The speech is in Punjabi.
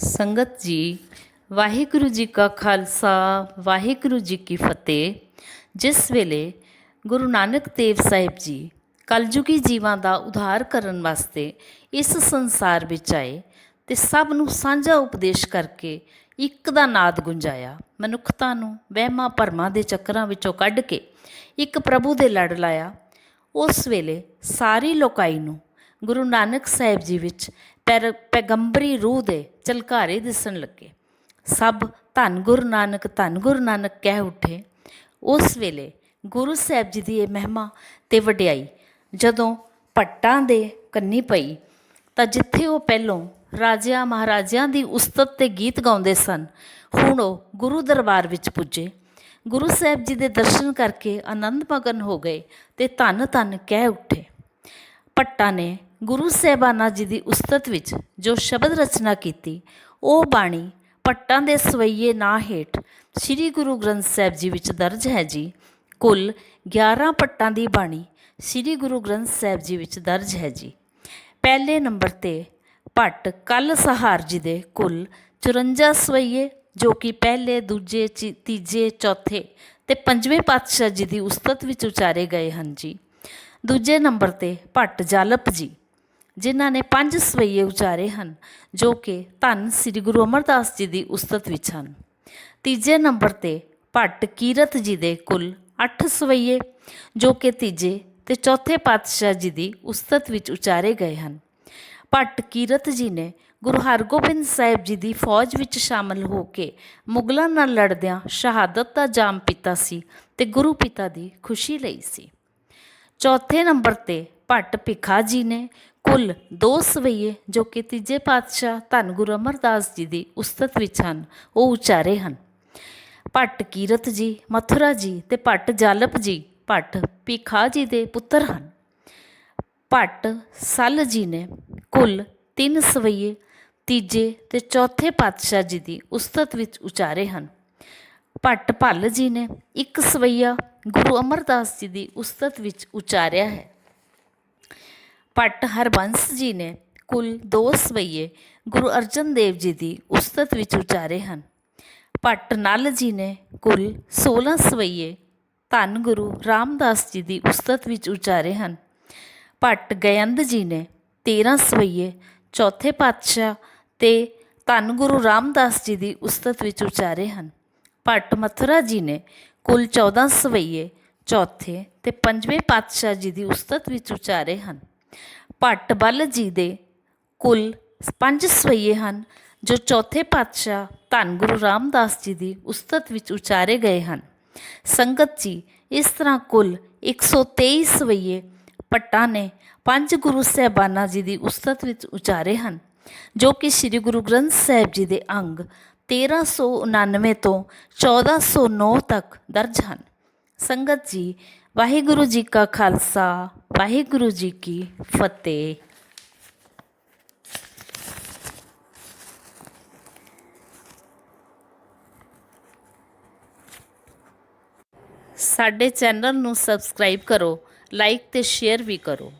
ਸੰਗਤ ਜੀ, ਵਾਹਿਗੁਰੂ ਜੀ ਕਾ ਖਾਲਸਾ, ਵਾਹਿਗੁਰੂ ਜੀ ਕੀ ਫਤਿਹ। ਜਿਸ ਵੇਲੇ ਗੁਰੂ ਨਾਨਕ ਦੇਵ ਸਾਹਿਬ ਜੀ ਕਲਯੁਗੀ ਜੀਵਾਂ ਦਾ ਉਧਾਰ ਕਰਨ ਵਾਸਤੇ ਇਸ ਸੰਸਾਰ ਵਿੱਚ ਆਏ ਤੇ ਸਭ ਨੂੰ ਸਾਂਝਾ ਉਪਦੇਸ਼ ਕਰਕੇ ਇੱਕ ਦਾ ਨਾਦ ਗੁੰਜਾਇਆ, ਮਨੁੱਖਤਾ ਨੂੰ ਵਹਿਮਾਂ ਭਰਮਾਂ ਦੇ ਚੱਕਰਾਂ ਵਿੱਚੋਂ ਕੱਢ ਕੇ ਇੱਕ ਪ੍ਰਭੂ ਦੇ ਲੜ ਲਾਇਆ। ਉਸ ਵੇਲੇ ਸਾਰੀ ਲੋਕਾਈ ਨੂੰ ਗੁਰੂ ਨਾਨਕ ਸਾਹਿਬ ਜੀ ਵਿੱਚ ਪੈਰ ਪੈਗੰਬਰੀ ਰੂਹ ਦੇ ਚਲਕਾਰੇ ਦਿਸਣ ਲੱਗੇ। ਸਭ ਧੰਨ ਗੁਰੂ ਨਾਨਕ, ਧੰਨ ਗੁਰੂ ਨਾਨਕ ਕਹਿ ਉੱਠੇ। ਉਸ ਵੇਲੇ ਗੁਰੂ ਸਾਹਿਬ ਜੀ ਦੀ ਇਹ ਮਹਿਮਾ ਤੇ ਵਡਿਆਈ ਜਦੋਂ ਪੱਟਾਂ ਦੇ ਕੰਨੀ ਪਈ, ਤਾਂ ਜਿੱਥੇ ਉਹ ਪਹਿਲੋਂ ਰਾਜਿਆਂ ਮਹਾਰਾਜਿਆਂ ਦੀ ਉਸਤਤ ਤੇ ਗੀਤ ਗਾਉਂਦੇ ਸਨ, ਹੁਣ ਉਹ ਗੁਰੂ ਦਰਬਾਰ ਵਿੱਚ ਪੁੱਜੇ। ਗੁਰੂ ਸਾਹਿਬ ਜੀ ਦੇ ਦਰਸ਼ਨ ਕਰਕੇ ਆਨੰਦ ਮਗਨ ਹੋ ਗਏ ਤੇ ਧੰਨ ਧੰਨ ਕਹਿ ਉੱਠੇ। ਭੱਟਾਂ ਨੇ ਗੁਰੂ ਸਾਹਿਬਾਨਾ ਜੀ ਦੀ ਉਸਤਤ ਵਿੱਚ ਜੋ ਸ਼ਬਦ ਰਚਨਾ ਕੀਤੀ, ਉਹ ਬਾਣੀ ਭੱਟਾਂ ਦੇ ਸਵਈਏ ਨਾਂ ਹੇਠ ਸ੍ਰੀ ਗੁਰੂ ਗ੍ਰੰਥ ਸਾਹਿਬ ਜੀ ਵਿੱਚ ਦਰਜ ਹੈ ਜੀ। ਕੁੱਲ 11 ਭੱਟਾਂ ਦੀ ਬਾਣੀ ਸ੍ਰੀ ਗੁਰੂ ਗ੍ਰੰਥ ਸਾਹਿਬ ਜੀ ਵਿੱਚ ਦਰਜ ਹੈ ਜੀ। ਪਹਿਲੇ ਨੰਬਰ ਤੇ ਭੱਟ ਕੱਲ ਸਹਾਰ ਜੀ ਦੇ ਕੁੱਲ 54 ਸਵਈਏ, ਜੋ ਕਿ ਪਹਿਲੇ, ਦੂਜੇ, ਚੀ- ਤੀਜੇ, ਚੌਥੇ ਤੇ ਪੰਜਵੇਂ ਪਾਤਸ਼ਾਹ ਜੀ ਦੀ ਉਸਤਤ ਵਿੱਚ ਉਚਾਰੇ ਗਏ ਹਨ ਜੀ। ਦੂਜੇ ਨੰਬਰ ਤੇ ਭੱਟ ਜਾਲਪ ਜੀ, ਜਿਨ੍ਹਾਂ ਨੇ ਪੰਜ ਸਵਈਏ ਉਚਾਰੇ ਹਨ, ਜੋ ਕਿ ਧੰਨ ਸ੍ਰੀ ਗੁਰੂ ਅਮਰਦਾਸ ਜੀ ਦੀ ਉਸਤਤ ਵਿੱਚ ਹਨ। ਤੀਜੇ ਨੰਬਰ ਤੇ ਭੱਟ ਕੀਰਤ ਜੀ ਦੇ ਕੁੱਲ 8 ਸਵਈਏ, ਜੋ ਕਿ ਤੀਜੇ ਤੇ ਚੌਥੇ ਪਾਤਸ਼ਾਹ ਜੀ ਦੀ ਉਸਤਤ ਵਿੱਚ ਉਚਾਰੇ ਗਏ ਹਨ। ਭੱਟ ਕੀਰਤ ਜੀ ਨੇ ਗੁਰੂ ਹਰਗੋਬਿੰਦ ਸਾਹਿਬ ਜੀ ਦੀ ਫੌਜ ਵਿੱਚ ਸ਼ਾਮਲ ਹੋ ਕੇ ਮੁਗਲਾਂ ਨਾਲ ਲੜਦਿਆਂ ਸ਼ਹਾਦਤ ਦਾ ਜਾਮ ਪੀਤਾ ਸੀ ਤੇ ਗੁਰੂ ਪਿਤਾ ਦੀ ਖੁਸ਼ੀ ਲਈ ਸੀ। ਚੌਥੇ ਨੰਬਰ ਤੇ ਭੱਟ ਭਿਖਾ ਜੀ ਨੇ ਕੁੱਲ ਦੋ ਸਵਈਏ, ਜੋ ਕਿ ਤੀਜੇ ਪਾਤਸ਼ਾਹ ਧੰਨ ਗੁਰੂ ਅਮਰਦਾਸ ਜੀ ਦੀ ਉਸਤਤ ਵਿੱਚ ਹਨ, ਉਹ ਉਚਾਰੇ ਹਨ। ਭੱਟ ਕੀਰਤ ਜੀ, ਮਥੁਰਾ ਜੀ ਤੇ ਭੱਟ ਜਾਲਪ ਜੀ, ਭੱਟ ਭਿਖਾ ਜੀ ਦੇ ਪੁੱਤਰ ਹਨ। ਭੱਟ ਸੱਲ ਜੀ ਨੇ ਕੁੱਲ ਤਿੰਨ ਸਵਈਏ, ਤੀਜੇ ਤੇ ਚੌਥੇ ਪਾਤਸ਼ਾਹ ਜੀ ਦੀ ਉਸਤਤ ਵਿੱਚ ਉਚਾਰੇ ਹਨ। ਭੱਟ ਭੱਲ ਜੀ ਨੇ ਇੱਕ ਸਵਈਆ ਗੁਰੂ ਅਮਰਦਾਸ ਜੀ ਦੀ ਉਸਤਤ ਵਿੱਚ ਉਚਾਰਿਆ ਹੈ। ਭੱਟ ਹਰਬੰਸ ਜੀ ਨੇ ਕੁੱਲ ਦੋ ਸਵਈਏ ਗੁਰੂ ਅਰਜਨ ਦੇਵ ਜੀ ਦੀ ਉਸਤਤ ਵਿੱਚ ਉਚਾਰੇ ਹਨ। ਭੱਟ ਨਲ ਜੀ ਨੇ ਕੁੱਲ 16 ਸਵਈਏ ਧੰਨ ਗੁਰੂ ਰਾਮਦਾਸ ਜੀ ਦੀ ਉਸਤਤ ਵਿੱਚ ਉਚਾਰੇ ਹਨ। ਭੱਟ ਗਯੰਦ ਜੀ ਨੇ 13 ਸਵਈਏ ਚੌਥੇ ਪਾਤਸ਼ਾਹ ਤੇ ਧੰਨ ਗੁਰੂ ਰਾਮਦਾਸ ਜੀ ਦੀ ਉਸਤਤ ਵਿੱਚ ਉਚਾਰੇ ਹਨ। ਭੱਟ ਮਥੁਰਾ ਜੀ ਨੇ ਕੁੱਲ 14 ਸਵਈਏ, ਚੌਥੇ ਤੇ ਪੰਜਵੇਂ ਪਾਤਸ਼ਾਹ ਜੀ ਦੀ ਉਸਤਤ ਵਿੱਚ ਉਚਾਰੇ ਹਨ। ਭੱਟ ਬਲ ਜੀ ਦੇ ਕੁੱਲ ਪੰਜ ਸਵਈਏ ਹਨ, ਜੋ ਚੌਥੇ ਪਾਤਸ਼ਾਹ ਧੰਨ ਗੁਰੂ ਰਾਮਦਾਸ ਜੀ ਦੀ ਉਸਤਤ ਵਿੱਚ ਉਚਾਰੇ ਗਏ ਹਨ। ਸੰਗਤ ਜੀ, ਇਸ ਤਰ੍ਹਾਂ ਕੁੱਲ 123 ਸਵਈਏ ਭੱਟਾਂ ਨੇ ਪੰਜ ਗੁਰੂ ਸਾਹਿਬਾਨਾਂ ਜੀ ਦੀ ਉਸਤਤ ਵਿੱਚ ਉਚਾਰੇ ਹਨ, ਜੋ ਕਿ ਸ੍ਰੀ ਗੁਰੂ ਗ੍ਰੰਥ ਸਾਹਿਬ ਜੀ ਦੇ ਅੰਗ 1399 ਤੋਂ 1409 ਤੱਕ ਦਰਜ ਹਨ। ਸੰਗਤ ਜੀ, ਵਾਹਿਗੁਰੂ ਜੀ ਕਾ ਖਾਲਸਾ, ਵਾਹਿਗੁਰੂ ਜੀ ਕੀ ਫਤਿਹ। ਸਾਡੇ ਚੈਨਲ ਨੂੰ ਸਬਸਕ੍ਰਾਈਬ ਕਰੋ, ਲਾਈਕ ਤੇ ਸ਼ੇਅਰ ਵੀ ਕਰੋ।